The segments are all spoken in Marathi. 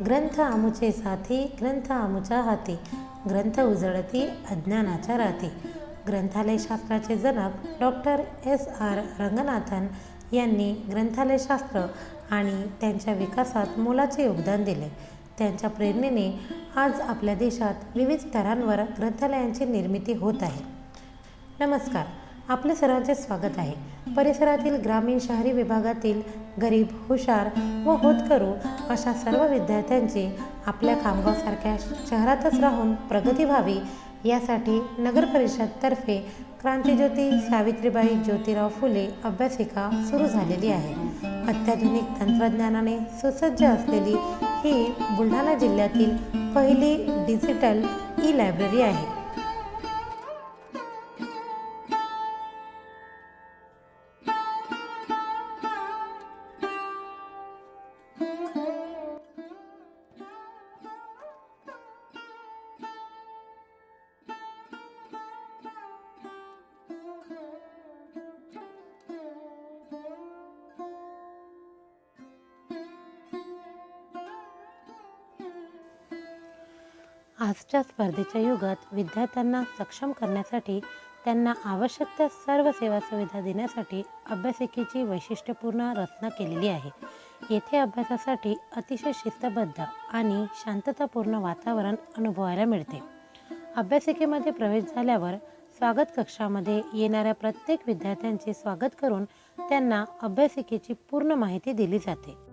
ग्रंथ आमुचे साथी ग्रंथ आमुच्या हाती ग्रंथ उजळती अज्ञानाच्या राती. ग्रंथालयशास्त्राचे जनक डॉक्टर एस आर रंगनाथन यांनी ग्रंथालयशास्त्र आणि त्यांच्या विकासात मोलाचे योगदान दिले. त्यांच्या प्रेरणेने आज आपल्या देशात विविध स्तरांवर ग्रंथालयांची निर्मिती होत आहे. नमस्कार. आपलं सर्वांचे स्वागत आहे. परिसरातील ग्रामीण शहरी विभागातील गरीब हुशार व होतकरू अशा सर्व विद्यार्थ्यांची आपल्या खामगावसारख्या शहरातच राहून प्रगती व्हावी यासाठी नगर परिषदतर्फे क्रांतीज्योती सावित्रीबाई ज्योतिराव फुले अभ्यासिका सुरू झालेली आहे. अत्याधुनिक तंत्रज्ञानाने सुसज्ज असलेली ही बुलढाणा जिल्ह्यातील पहिली डिजिटल ई लायब्ररी आहे. आजच्या स्पर्धेच्या युगात विद्यार्थ्यांना सक्षम करण्यासाठी त्यांना आवश्यक त्या सर्व सेवा सुविधा देण्यासाठी अभ्यासिकेची वैशिष्ट्यपूर्ण रचना केलेली आहे. येथे अभ्यासासाठी अतिशय शिस्तबद्ध आणि शांततापूर्ण वातावरण अनुभवायला मिळते. अभ्यासिकेमध्ये प्रवेश झाल्यावर स्वागत कक्षामध्ये येणाऱ्या प्रत्येक विद्यार्थ्यांचे स्वागत करून त्यांना अभ्यासिकेची पूर्ण माहिती दिली जाते.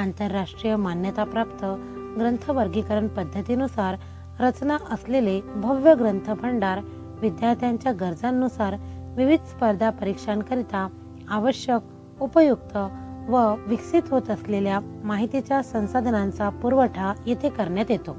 आंतरराष्ट्रीय मान्यताप्राप्त ग्रंथ वर्गीकरण पद्धतीनुसार रचना असलेले भव्य ग्रंथ भांडार विद्यार्थ्यांच्या गरजांनुसार विविध स्पर्धा परीक्षांकरिता आवश्यक उपयुक्त व विकसित होत असलेल्या माहितीच्या संसाधनांचा पुरवठा येथे करण्यात येतो.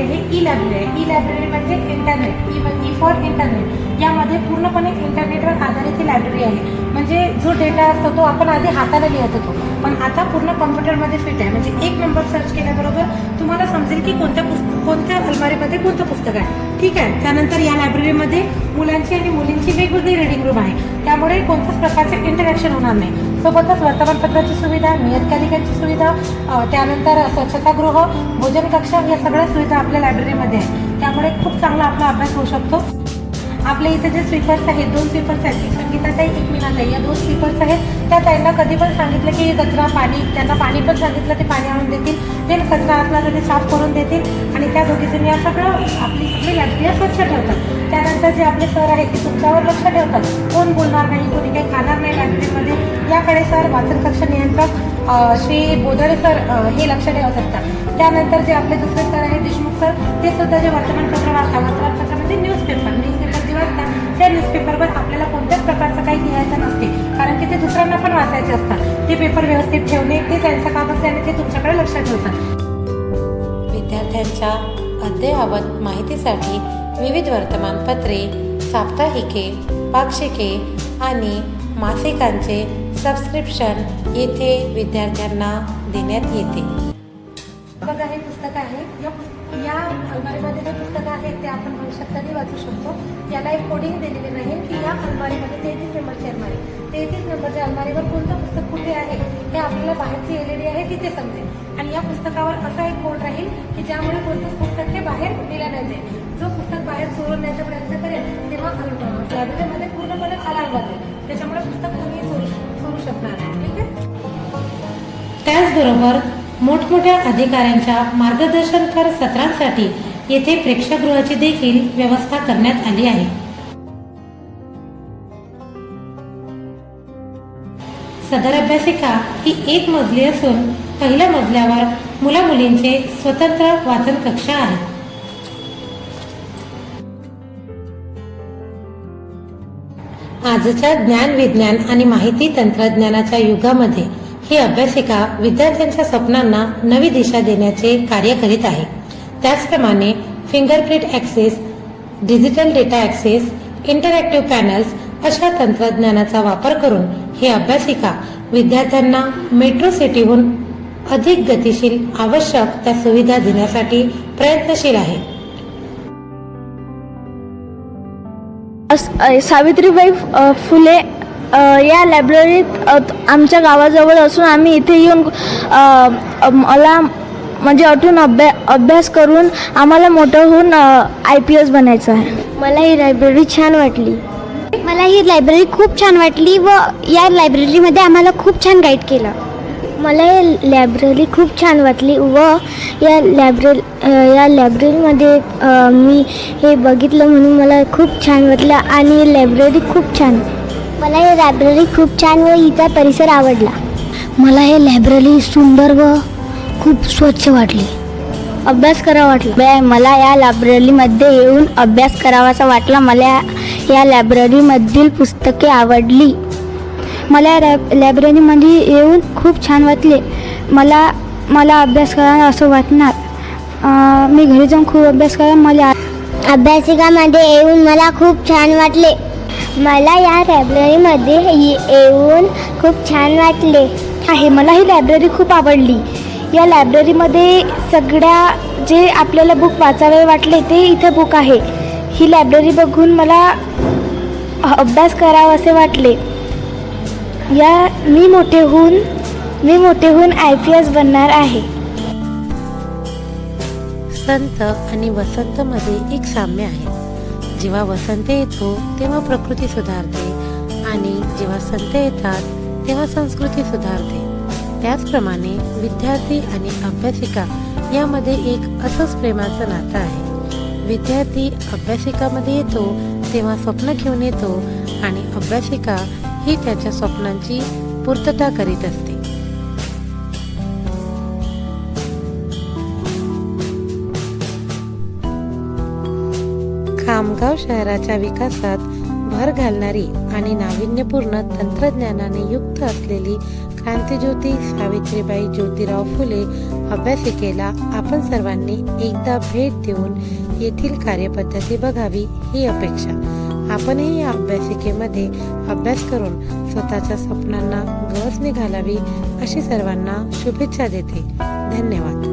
लायब्ररी आहे ई लायब्ररी आहे. ई लायब्ररी म्हणजे internet e e for internet यामध्ये पूर्णपणे इंटरनेटवर आधारित ही लायब्ररी आहे. म्हणजे जो डेटा असतो तो आपण आधी हाताला लिहत होतो. पण आता पूर्ण कॉम्प्युटरमध्ये फिट आहे. म्हणजे एक नंबर सर्च केल्याबरोबर तुम्हाला समजेल की कोणत्या पुस्तक कोणत्या अलमारीमध्ये कोणतं पुस्तक आहे. ठीक आहे? त्यानंतर या लायब्ररीमध्ये मुलांची आणि मुलींची वेगवेगळी रीडिंग रूम आहे. त्यामुळे कोणत्याच प्रकारचे इंटरॅक्शन होणार नाही. सोबतच वर्तमानपत्राची सुविधा नियतकालिकांची सुविधा त्यानंतर स्वच्छतागृह भोजन कक्ष या सगळ्या सुविधा आपल्या लायब्ररीमध्ये आहेत. त्यामुळे खूप चांगला आपला अभ्यास होऊ शकतो. आपल्या इथे जे स्लीपर्स आहेत दोन स्लीपर्स आहेत एक संगीताताई एक मिनाताई या दोन स्लीपर्स आहेत. त्या त्यांना कधी पण सांगितलं की कचरा पाणी त्यांना पाणी पण सांगितलं ते पाणी आणून देतील. ते कचरा असला तर ते साफ करून देतील. आणि त्या दोघीजणी या सगळं आपली सगळी लायब्ररी स्वच्छ ठेवतात. त्यानंतर जे आपले सर आहेत ते तुमच्यावर लक्ष ठेवतात. कोण बोलणार नाही कोणी काही खाणार नाही लायब्ररीमध्ये याकडे सर वाचन कक्ष नियंत्रक श्री बोदळे सर हे लक्ष ठेवत असतात. त्यानंतर जे आपले दुसरे सर आहेत देशमुख सर ते सुद्धा जे वर्तमानपत्र वाचतात वर्तमानपत्रामध्ये न्यूजपेपर न्यूजपेपर ते दुसऱ्यांना पण वाचायचे असतात. ते पेपर व्यवस्थित ठेवणे ते त्यांचं काम आणि ते तुमच्याकडे लक्ष ठेवतात. विद्यार्थ्यांच्या अद्ययावत माहितीसाठी विविध वर्तमानपत्रे साप्ताहिके पाक्षिके आणि मासिकांचे सबस्क्रिप्शन येथे विद्यार्थ्यांना देण्यात येते. बघा हे पुस्तक आहे. या अलमारीमध्ये जे पुस्तकं आहेत ते आपण भविष्यात कधी वाचू शकतो. याला एक कोडिंग दिलेली नाही की या अलमारीमध्ये तेहतीस नंबरची अलमारी. तेहतीस नंबरच्या अलमारीवर कोणतं पुस्तक कुठे आहे हे आपल्याला बाहेरची एल आहे तिथे समजेल. आणि या पुस्तकावर असा एक कोड राहील की ज्यामुळे कोणतंच पुस्तक हे बाहेर दिलं नाही जाईल. जो पुस्तक बाहेर चोरून न्यायचा प्रयत्न करेल तेव्हा लायब्ररीमध्ये पूर्णपणे अलार्म वाजेल त्याच्यामुळे पुस्तक कोणी चोरू चोरू शकणार नाही. ठीक आहे? त्याचबरोबर मोठमोठ्या अधिकाऱ्यांच्या मार्गदर्शनपर सत्रांसाठी येथे प्रेक्षागृहाची देखील व्यवस्था करण्यात आली आहे. सदर अभ्यासिका ही एक मजली असून पहिल्या मजल्यावर मुला मुलींचे स्वतंत्र वाचन कक्ष आहे. आजच्या ज्ञान विज्ञान आणि माहिती तंत्रज्ञानाच्या युगामध्ये ही अभ्यासिका विद्यार्थ्यांच्या स्वप्नांना नवी दिशा देण्याचे कार्य करीत आहे. त्याचप्रमाणे fingerprint access digital data access interactive panels अशा तंत्रज्ञानाचा वापर करून ही अभ्यासिका विद्यार्थ्यांना मेट्रो सिटीहून अधिक गतिशील आवश्यक त्या सुविधा देण्यासाठी प्रयत्नशील आहे. सावित्रीबाई फुले या लायब्ररीत आमच्या गावाजवळ असून आम्ही इथे येऊन मला म्हणजे अटून अभ्या अभ्यास करून आम्हाला मोठं होऊन आय पी एस बनायचं आहे. मला ही लायब्ररी छान वाटली. मला ही लायब्ररी खूप छान वाटली व या लायब्ररीमध्ये आम्हाला खूप छान गाईड केलं. मला ही लायब्ररी खूप छान वाटली व या लायब्ररी या लायब्ररीमध्ये मी हे बघितलं म्हणून मला खूप छान वाटलं आणि लायब्ररी खूप छान. मला हे लायब्ररी खूप छान व हिचा परिसर आवडला. मला हे लायब्ररी सुंदर व खूप स्वच्छ वाटली. अभ्यास करावा वाटला. मला या लायब्ररीमध्ये येऊन अभ्यास करावासा वाटला. मला या लायब्ररीमधील पुस्तके आवडली. मला या लायब्ररीमध्ये येऊन खूप छान वाटले. मला मला अभ्यास करावा असं वाटणार. मी घरी जाऊन खूप अभ्यास करा मला अभ्यासिकामध्ये येऊन मला खूप छान वाटले. मला या लायब्ररीमध्ये ये- येऊन खूप छान वाटले. आहे मला ही लायब्ररी खूप आवडली. या लायब्ररीमध्ये सगळ्या जे आपल्याला बुक वाचावे वाटले ते इथे बुक आहे. ही लायब्ररी बघून मला अभ्यास करावा असे वाटले. या मी मोठे होऊन मी मोठे होऊन आय पी एस बनणार आहे. संत आणि वसंत मध्ये एक साम्य आहे. जेव्हा वसंत येतो तेव्हा प्रकृती सुधारते. आणि जेव्हा संत येतात तेव्हा संस्कृती सुधारते. त्याचप्रमाणे विद्यार्थी आणि अभ्यासिका यामध्ये एक असंच प्रेमाचं नातं आहे. विद्यार्थी अभ्यासिकामध्ये येतो तेव्हा स्वप्न घेऊन येतो आणि अभ्यासिका ही त्याच्या स्वप्नांची पूर्तता करीत असते. खामगाव शहराच्या विकासात भर घालणारी आणि नाविन्यपूर्ण तंत्रज्ञानाने युक्त असलेली क्रांतीज्योती सावित्रीबाई ज्योतिराव फुले अभ्यासिकेला आपण सर्वांनी एकदा भेट देऊन येथील कार्यपद्धती बघावी ही अपेक्षा. आपणही या अभ्यासिकेमध्ये अभ्यास करून स्वतःच्या स्वप्नांना गरज निघालावी अशी सर्वांना शुभेच्छा देते. धन्यवाद.